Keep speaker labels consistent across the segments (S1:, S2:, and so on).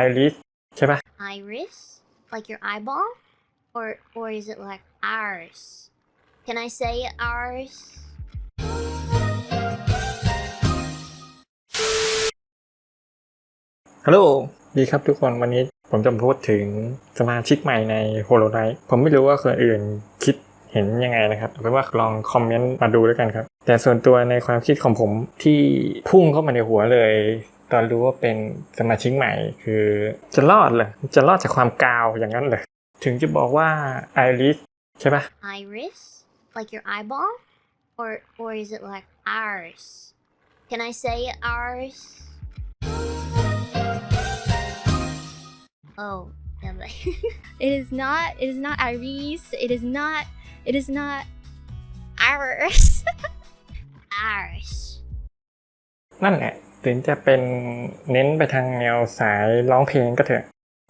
S1: Iris ใช่ปะ
S2: Iris? Like your eyeball? Or or is it like ours? Can I say ours?
S1: ฮัลโหลดีครับทุกคนวันนี้ผมจะมาพูดถึงสมาชิกใหม่ใน h o l o l i t e ผมไม่รู้ว่าคนอื่นคิดเห็นยังไงนะครับเอาเป็นว่าลองคอมเมนต์มาดูแล้วกันครับ แต่ส่วนตัวในความคิดของผมที่พุ่งเข้ามาในหัวเลย ตอนรู้ว่าเป็นสมาชิกใหม่ คือจะรอดเหรอจะรอดจากความกาวอย่างนั้นเหรอถึงจะบอกว่าไอริสใช่ปะ
S2: Iris? Like your eyeball? Or or is it like ours? Can I say ours? Oh, yeah, but
S3: It is not. It is not Iris. It is not. It is not ours.
S2: ours.
S1: นั่นแหละ ถึงจะเป็นเน้นไปทางแนวสายร้องเพลงก็เถอะ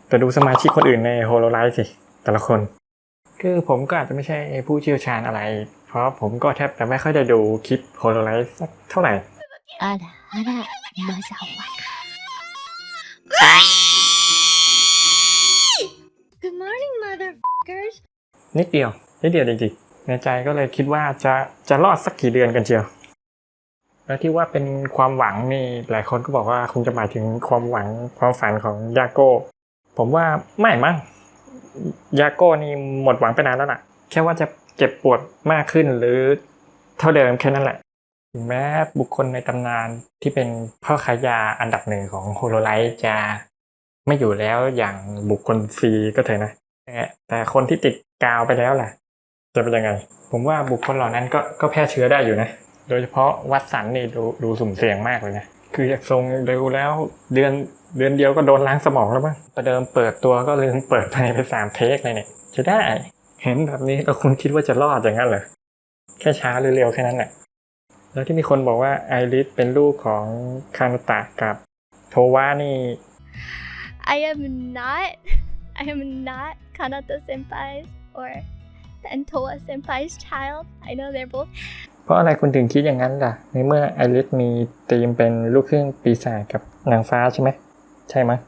S1: แต่ดูสมาชิกคนอื่นในโฮโลไลท์สิ แต่ละคน คือผมก็อาจจะไม่ใช่ผู้เชี่ยวชาญอะไร เพราะผมก็แทบจะไม่ค่อยได้ดูคลิปโฮโลไลท์สักเท่าไหร่
S3: あらあら、まさわか。Good morning, motherfuckers.
S1: นิดเดียว นิดเดียวจริงๆ ในใจก็เลยคิดว่าจะจะรอดสักกี่เดือนกันเชียว แล้วที่ว่าเป็นความหวังนี่หลายคนก็บอกว่าคงจะหมายถึงความหวังความฝันของยาโก้ ผมว่าไม่มั้งยาโก้นี่หมดหวังไปนานแล้วล่ะ แค่ว่าจะเจ็บปวดมากขึ้นหรือเท่าเดิมแค่นั้นแหละถึงแม้บุคคลในตำนานที่เป็นพ่อขายยาอันดับหนึ่งของโฮโลไลท์จะไม่อยู่แล้วอย่างบุคคลซีก็เถอะนะแต่แต่คนที่ติดกาวไปแล้วล่ะ จะเป็นยังไง ผมว่าบุคคลเหล่านั้นก็ก็แพร่เชื้อได้อยู่นะ ดยเฉพาะวัดสันนี่ดูดูสุ่มเสี่ยงมากเลยนะคือจากทรงดูแล้วเดือนเดือนเดียวก็โดนล้างสมองแล้วมั้งประเดิมเปิดตัวก็ลืมเปิดภายในสามเทคเลยเนี่ยจะได้ เห็นแบบนี้แล้วคุณคิดว่าจะรอดอย่างนั้นเหรอแค่ช้าหรือเร็วแค่นั้นแหละแล้วที่มีคนบอกว่าไอริสเป็นลูกของคานุตะกับโทวานี่
S3: I am not. I am not Kanata senpai's or Antoa senpai's child. I know they're both
S1: เพราะอะไรคุณถึงคิดอย่างนั้นล่ะ ในเมื่อไอริสมีธีมเป็นลูกครึ่งปีศาจกับนางฟ้าใช่ไหม ใช่ไหมย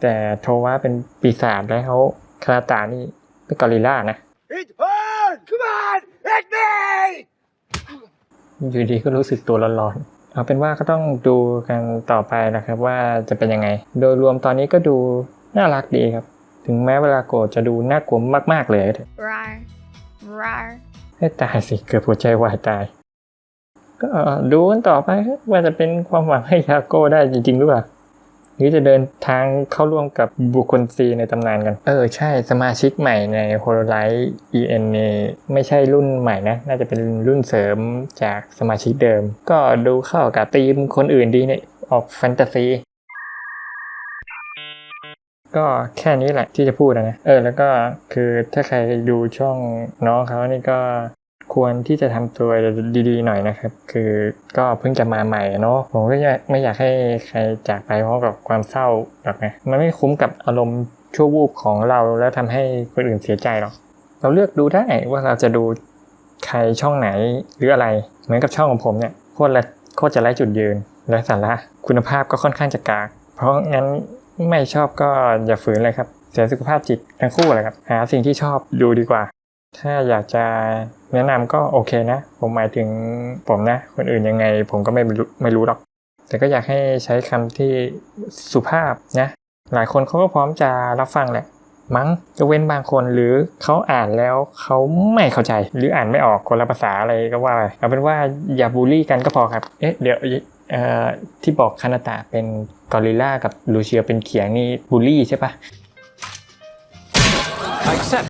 S1: แต่โทว่าเป็นปีศาจแล้วเขาคาราตานี่เป็นกอริลลานะ
S4: It's on! Come on! Hit me!
S1: อยู่ดีก็รู้สึกตัวร้อนๆ เอาเป็นว่าก็ต้องดูกันต่อไปนะครับว่าจะเป็นยังไง โดยรวมตอนนี้ก็ดูน่ารักดีครับ ถึงแม้เวลาโกรธจะดูน่ากลัวมากๆเลยก็เถอะ
S3: rar, rar.
S1: ให้ตายสิเกือบหัวใจวายตาย ก็ดูกันต่อไปว่าจะเป็นความหวังให้ยาโก้ได้จริง ๆ หรือเปล่าหรือจะเดินทางเข้าร่วมกับบุคคลซีในตำนานกัน เออใช่สมาชิกใหม่ใน h o l o l i t e EN เน่ไม่ใช่รุ่นใหม่นะ น่าจะเป็นรุ่นเสริมจากสมาชิกเดิม ก็ดูเข้ากับทีมคนอื่นดีเนี่ย ออกแฟนตาซี ก็แค่นี้แหละที่จะพูดนะเออแล้วก็คือถ้าใครดูช่องน้องเขานี่ก็ควรที่จะทำตัวดีๆหน่อยนะครับ คือก็เพิ่งจะมาใหม่เนาะผมก็ไม่อยากให้ใครจากไปเพราะกับความเศร้าแบบนี้มันไม่คุ้มกับอารมณ์ชั่ววูบของเราแล้วทำให้คนอื่นเสียใจหรอกเราเลือกดูได้ว่าเราจะดูใครช่องไหนหรืออะไร เหมือนกับช่องของผมเนี่ยโคตรละโคตรจะไร้จุดยืนและสาระคุณภาพก็ค่อนข้างจะกาก เพราะงั้น ไม่ชอบก็อย่าฝืนเลยครับ เสียสุขภาพจิตทั้งคู่เลยครับ หาสิ่งที่ชอบดูดีกว่า ถ้าอยากจะแนะนำก็โอเคนะ ผมหมายถึงผมนะ คนอื่นยังไง ผมก็ไม่รู้ไม่รู้หรอก แต่ก็อยากให้ใช้คำที่สุภาพนะ หลายคนเขาก็พร้อมจะรับฟังแหละ มั้งจะเว้นบางคนหรือเขาอ่านแล้วเขาไม่เข้าใจ หรืออ่านไม่ออกคนละภาษาอะไรก็ว่าไปเอาเป็นว่าอย่าบูลลี่กันก็พอครับ เอ๊ะเดี๋ยว ที่บอกคานาตะเป็นกอริลลากับลูเชียเป็นเขียงนี่บูลลี่ใช่ปะ
S4: I accept.